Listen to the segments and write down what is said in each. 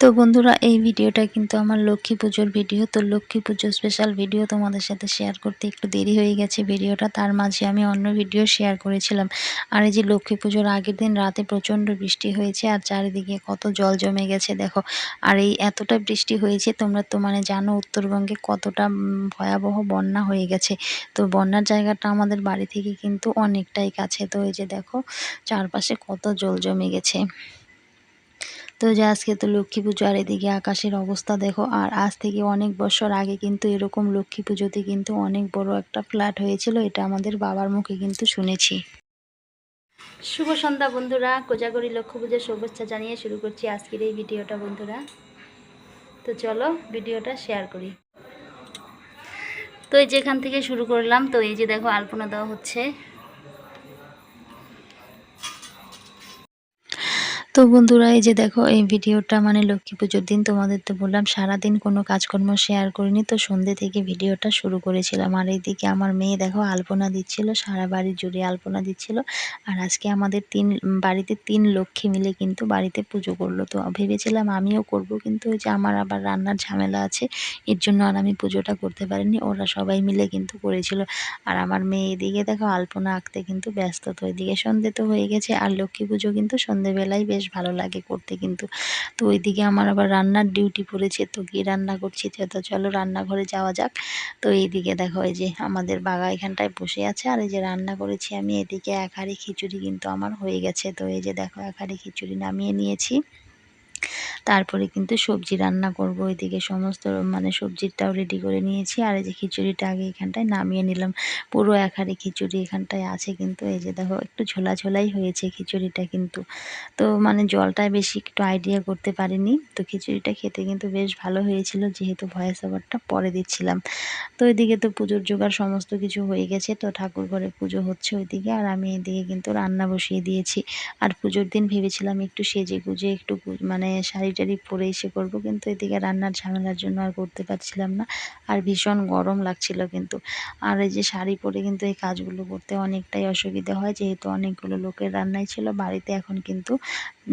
তো বন্ধুরা, এই ভিডিওটা কিন্তু আমার লক্ষ্মী পুজোর ভিডিও। তো লক্ষ্মী পুজোর স্পেশাল ভিডিও তোমাদের সাথে শেয়ার করতে একটু দেরি হয়ে গেছে ভিডিওটা। তার মাঝে আমি অন্য ভিডিও শেয়ার করেছিলাম। আর এই যে লক্ষ্মী পুজোর আগের দিন রাতে প্রচণ্ড বৃষ্টি হয়েছে আর চারিদিকে কত জল জমে গেছে, দেখো। আর এই এতটা বৃষ্টি হয়েছে, তোমরা তো মানে জানো উত্তরবঙ্গে কতটা ভয়াবহ বন্যা হয়ে গেছে। তো বন্যার জায়গাটা আমাদের বাড়ি থেকে কিন্তু অনেকটাই কাছে। তো এই যে দেখো, চারপাশে কত জল জমে গেছে। তো যে আজকে তো লক্ষ্মী পুজো আর এদিকে আকাশের অবস্থা দেখো, আর আজ থেকে অনেক বছর আগে কিন্তু এরকম লক্ষ্মী পুজোতে কিন্তু অনেক বড় একটা ফ্ল্যাট হয়েছিল, এটা আমাদের বাবার মুখে কিন্তু শুনেছি। শুভ সন্ধ্যা বন্ধুরা, কোজাগরি লক্ষ্মী পুজোর শুভেচ্ছা জানিয়ে শুরু করছি আজকের এই ভিডিওটা বন্ধুরা। তো চলো ভিডিওটা শেয়ার করি। তো এই যেখান থেকে শুরু করলাম, তো এই যে দেখো আলপনা দেওয়া হচ্ছে। তো বন্ধুরা, এই যে দেখো, এই ভিডিওটা মানে লক্ষ্মী পুজোর দিন তোমাদের তো বললাম, সারাদিন কোনো কাজকর্ম শেয়ার করিনি, তো সন্ধ্যে থেকে ভিডিওটা শুরু করেছিলাম। আর এইদিকে আমার মেয়ে দেখো, আলপনা দিচ্ছিল, সারা বাড়ি জুড়ে আলপনা দিচ্ছিল। আর আজকে আমাদের তিন, বাড়িতে তিন লক্ষ্মী মিলে কিন্তু বাড়িতে পুজো করল। তো ভেবেছিলাম আমিও করব, কিন্তু ওই যে আমার আবার রান্নার ঝামেলা আছে, এর জন্য আর আমি পুজোটা করতে পারিনি, ওরা সবাই মিলে কিন্তু করেছিল। আর আমার মেয়ে এদিকে দেখো, আলপনা আঁকতে কিন্তু ব্যস্ত, তো এদিকে সন্ধে তো হয়ে গেছে, আর লক্ষ্মী পুজো কিন্তু সন্ধেবেলায় বেশ ভালো লাগে করতে কিন্তু। তো ওইদিকে আমার আবার রান্নার ডিউটি পড়েছে, তো গিয়ে রান্না করছি। তো চলো রান্নাঘরে যাওয়া যাক। তো এইদিকে দেখো এই যে আমাদের বাগা এখানটায় বসে আছে। আর এই যে রান্না করেছি আমি, এদিকে এক হাঁড়ি খিচুড়ি কিন্তু আমার হয়ে গেছে। তো এই যে দেখো এক হাঁড়ি খিচুড়ি নামিয়ে নিয়েছি। তারপরে কিন্তু সবজি রান্না করব। এদিকে সমস্ত মানে সবজিটাও রেডি করে নিয়েছি। আর এই যে খিচুড়িটা আগে এখানটায় নামিয়ে নিলাম। পুরো এক হাঁড়ি খিচুড়ি এখানটায় আছে কিন্তু, এই যে দেখো, একটু ঝোলা ঝোলাই হয়েছে খিচুড়িটা কিন্তু। তো মানে জলটায় বেশি একটু আইডিয়া করতে পারিনি। তো খিচুড়িটা খেতে কিন্তু বেশ ভালো হয়েছিল, যেহেতু ভয়েস ওভারটা পরে দিচ্ছিলাম। তো ওইদিকে তো পুজোর জোগাড় সমস্ত কিছু হয়ে গেছে, তো ঠাকুর ঘরে পুজো হচ্ছে ওইদিকে। আর আমি এদিকে কিন্তু রান্না বসিয়ে দিয়েছি। আর পুজোর দিন ভেবেছিলাম একটু সেজে গুজে একটু মানে শাড়ি টাড়ি পরে এসে করব। কিন্তু এদিকে রান্নার ঝামেলার জন্য আর করতে পারছিলাম না। আর ভীষণ গরম লাগছিল কিন্তু। আর এই যে শাড়ি পরে কিন্তু এই কাজগুলো করতে অনেকটাই অসুবিধা হয়। যেহেতু অনেকগুলো লোকের রান্নাই ছিল, বাড়িতে এখন কিন্তু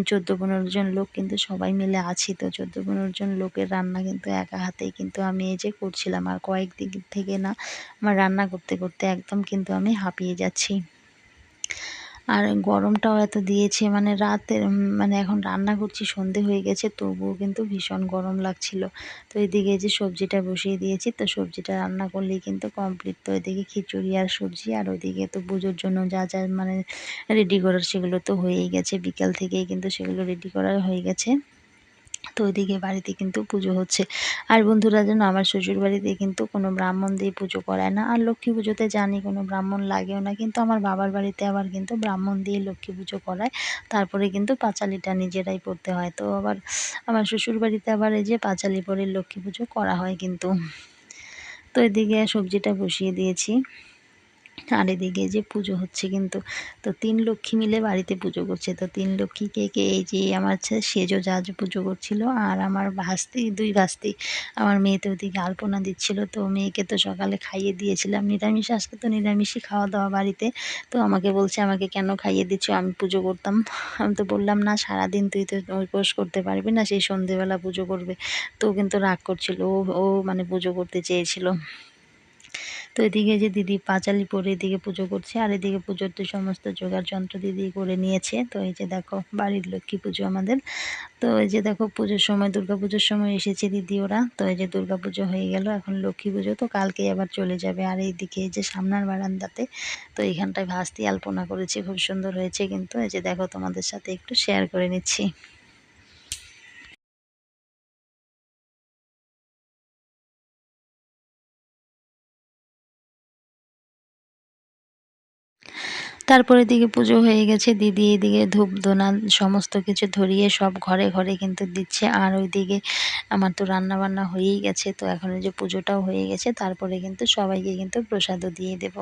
চোদ্দ পনেরো জন লোক কিন্তু সবাই মিলে আছি। তো চোদ্দ পনেরো জন লোকের রান্না কিন্তু একা হাতেই কিন্তু আমি এই যে করছিলাম। আর কয়েকদিন থেকে না আমার রান্না করতে করতে একদম কিন্তু আমি হাঁপিয়ে যাচ্ছি। আর গরমটাও এত দিয়েছে মানে রাতের মানে এখন রান্না করছি, সন্ধে হয়ে গেছে, তবুও কিন্তু ভীষণ গরম লাগছিল। তো এদিকে যে সবজিটা বসিয়ে দিয়েছি, তো সবজিটা রান্না করলেই কিন্তু কমপ্লিট তো এদিকে খিচুড়ি আর সবজি, আর ওইদিকে তো পুজোর জন্য যা যা মানে রেডি করার সেগুলো তো হয়েই গেছে। বিকাল থেকেই কিন্তু সেগুলো রেডি করা হয়ে গেছে। তো ওইদিকে বাড়িতে কিন্তু পুজো হচ্ছে। আর বন্ধুরা যেন আমার শ্বশুর বাড়িতে কিন্তু কোনো ব্রাহ্মণ দিয়ে পুজো করায় না। আর লক্ষ্মী পুজোতে জানি কোনো ব্রাহ্মণ লাগেও না, কিন্তু আমার বাবার বাড়িতে আবার কিন্তু ব্রাহ্মণ দিয়ে লক্ষ্মী পুজো করায়। তারপরে কিন্তু পাঁচালিটা নিজেরাই পড়তে হয়। তো আবার আমার শ্বশুর বাড়িতে আবার এই যে পাঁচালি পরে লক্ষ্মী পুজো করা হয় কিন্তু। তো এদিকে সবজিটা বসিয়ে দিয়েছি। আর এদিকে যে পুজো হচ্ছে কিন্তু, তো তিন লক্ষ্মী মিলে বাড়িতে পুজো করছে। তো তিন লক্ষ্মীকে কে এই যে আমার সেজো জাজ পুজো করছিল আর আমার ভাস্তি, দুই ভাস্তি, আমার মেয়ে তো ওদিকে আলপনা দিচ্ছিল। তো মেয়েকে তো সকালে খাইয়ে দিয়েছিলাম। নিরামিষ, আজকে তো নিরামিষই খাওয়া দাওয়া বাড়িতে। তো আমাকে বলছে, আমাকে কেন খাইয়ে দিচ্ছ? আমি পুজো করতাম। আমি তো বললাম, না, সারাদিন তুই তো উপোস করতে পারবি না, সেই সন্ধেবেলা পুজো করবে। তো কিন্তু রাগ করছিল। ও ও মানে পুজো করতে চেয়েছিল। তো এদিকে যে দিদি পাঁচালি পরে এদিকে পুজো করছে, আর এদিকে পুজোর তো সমস্ত জোগাড় যন্ত্র দিদি করে নিয়েছে। তো এই যে দেখো, বাড়ির লক্ষ্মী পুজো আমাদের। তো এই যে দেখো, পুজোর সময়, দুর্গা পুজোর সময় এসেছে দিদি ওরা। তো এই যে দুর্গা পুজো হয়ে গেল, এখন লক্ষ্মী পুজো, তো কালকে আবার চলে যাবে। আর এইদিকে এই যে সামনার বারান্দাতে, তো এইখানটায় ভাস্তি আলপনা করেছি, খুব সুন্দর হয়েছে কিন্তু। এই যে দেখো, তোমাদের সাথে একটু শেয়ার করে নিচ্ছি। তারপরে দিকে পুজো হয়ে গেছে, দিদি এদিকে ধূপ দোনা সমস্ত কিছু ধরিয়ে সব ঘরে ঘরে কিন্তু দিচ্ছে। আর ওইদিকে আমার তো রান্না বান্না হয়েই গেছে, তো এখন ওই যে পুজোটাও হয়ে গেছে, তারপরে কিন্তু সবাইকে কিন্তু প্রসাদও দিয়ে দেবো।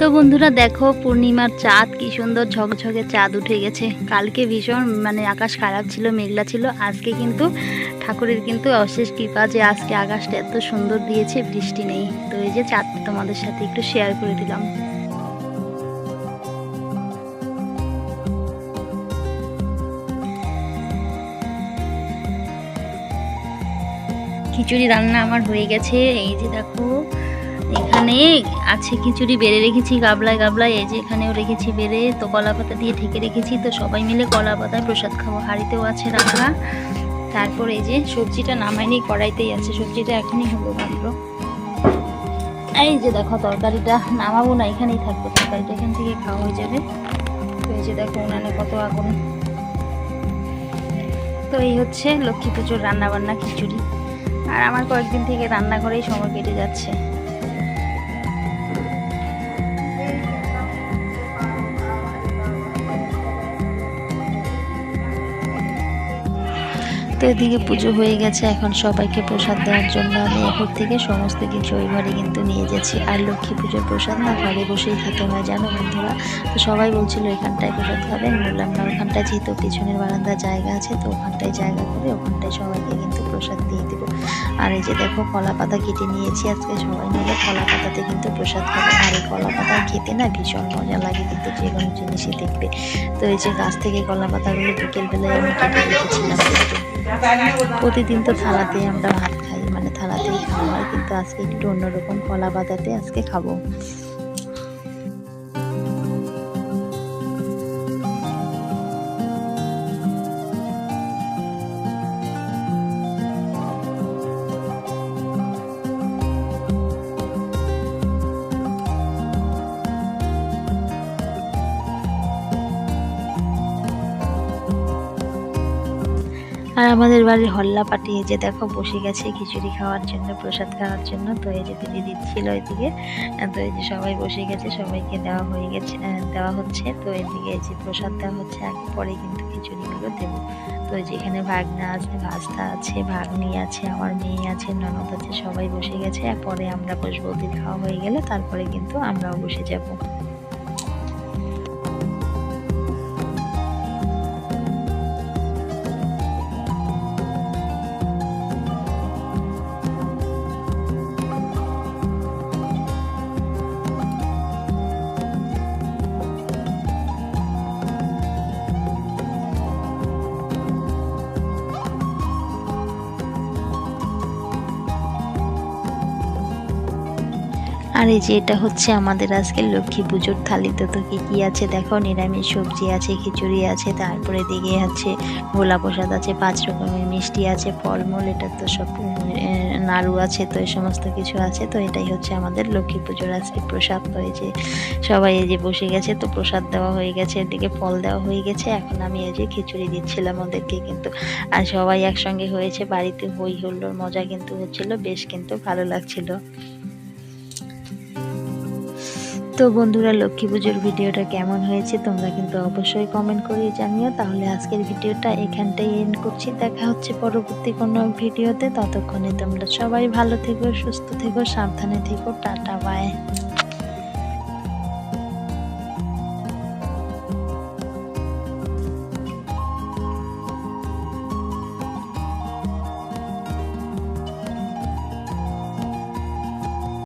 তো বন্ধুরা দেখো, পূর্ণিমার চাঁদ কি সুন্দর ঝকঝকে চাঁদ উঠে গেছে। কালকে ভীষণ মানে আকাশ খারাপ ছিল, মেঘলা ছিল। আজকে কিন্তু ঠাকুরের কিন্তু অশেষ কৃপা যে আজকে আকাশটা এত সুন্দর দিয়েছে, বৃষ্টি নেই। তো এই যে চাঁদটা তোমাদের সাথে একটু শেয়ার করে দিলাম। খিচুড়ি রান্না আমার হয়ে গেছে। এই যে দেখো এখানে আছে খিচুড়ি, বেড়ে রেখেছি, গাবলায় গাবলায়, এই যে এখানেও রেখেছি বেড়ে, তো কলা পাতা দিয়ে ঢেকে রেখেছি, তো সবাই মিলে কলা পাতায় প্রসাদ খাব। হাঁড়িতেও আছে রাখা তারপর এই যে সবজিটা নামাইনি, কড়াইতেই আছে। সবজিটা এখনই হলো মাত্র এই যে দেখো, তরকারিটা নামাবো না, এখানেই থাকবে। তরকারিটা এখান থেকে খাওয়া হয়ে যাবে। তো এই যে দেখো, উনানে কত আগুন। তো এই হচ্ছে লক্ষ্মী পুজোর রান্নাবান্না খিচুড়ি। আর আমার কয়েকদিন থেকে রান্নাঘরেই সময় কেটে যাচ্ছে। তো এদিকে পুজো হয়ে গেছে, এখন সবাইকে প্রসাদ দেওয়ার জন্য আমি এখন থেকে সমস্ত কিছু ওই ঘরে কিন্তু নিয়ে যাচ্ছি। আর লক্ষ্মী পুজোর প্রসাদ না, ঘরে বসেই খেতে হয়, জানো বন্ধুরা? তো সবাই বলছিল, এখানটায় প্রসাদ খাবেন? বললাম, না, ওখানটায় যেহেতু পিছনের বারান্দার জায়গা আছে, তো ওখানটায় জায়গা করে ওখানটায় সবাইকে কিন্তু প্রসাদ দিয়ে দেবো। আর এই যে দেখো, কলা পাতা কেটে নিয়েছি আজকে, সবাই মিলে কলা পাতাতে কিন্তু প্রসাদ খাবে। আর এই কলা পাতা খেতে না ভীষণ মজা লাগে কিন্তু, যে কোনো জিনিসই দেখবে। তো এই যে গাছ থেকে কলা পাতাগুলো বিকেলবেলায় আমি কেটে রেখেছিলাম প্রতিদিন তো থালাতেই আমরা ভাত খাই মানে থালাতেই খাওয়া হয়, কিন্তু আজকে একটু অন্যরকম কলা বাদাতে আজকে খাব। আর আমাদের বাড়ির হল্লা পাঠিয়ে যে দেখো বসে গেছে খিচুড়ি খাওয়ার জন্য, প্রসাদ খাওয়ার জন্য, তো এই যে দিদি দিচ্ছিল এদিকে তো এই যে সবাই বসে গেছে, সবাইকে দেওয়া হয়ে গেছে দেওয়া হচ্ছে, তো এদিকে এই যে প্রসাদ দেওয়া হচ্ছে আগে পরে কিন্তু খিচুড়িগুলো দেবো। তো যেখানে ভাগনা আছে, ভাস্তা আছে, ভাগ্নি আছে, আমার মেয়ে আছে, ননদ আছে, সবাই বসে গেছে পরে আমরা বসবো, ওদের খাওয়া হয়ে গেলে, তারপরে কিন্তু আমরাও বসে যাব। আর এই যে এটা হচ্ছে আমাদের আজকে লক্ষ্মী পুজোর থালিতে তো কি কী আছে? দেখো, নিরামিষ সবজি আছে, খিচুড়ি আছে, তারপরে দিকে আছে গোলা প্রসাদ আছে, পাঁচ রকমের মিষ্টি আছে, ফলমূল, এটা তো সব নাড়ু আছে, তো এই সমস্ত কিছু আছে। তো এটাই হচ্ছে আমাদের লক্ষ্মী পুজোর আজকে প্রসাদ। যে সবাই এই যে বসে গেছে, তো প্রসাদ দেওয়া হয়ে গেছে, এদিকে ফল দেওয়া হয়ে গেছে। এখন আমি এই যে খিচুড়ি দিচ্ছিলাম ওদেরকে কিন্তু। আর সবাই একসঙ্গে হয়েছে, বাড়িতে হই হুল্লোর মজা কিন্তু হচ্ছিল, বেশ কিন্তু ভালো লাগছিল। তো বন্ধুরা, লক্ষ্মী পুজোর ভিডিওটা কেমন হয়েছে তোমরা কিন্তু অবশ্যই কমেন্ট করে জানিও। তাহলে আজকের ভিডিওটা এখানটাই এন্ড করছি। দেখা হচ্ছে পরবর্তী কোনো ভিডিওতে। ততক্ষণে তোমরা সবাই ভালো থেকো, সুস্থ থেকো, সাবধানে থেকো। Tata bye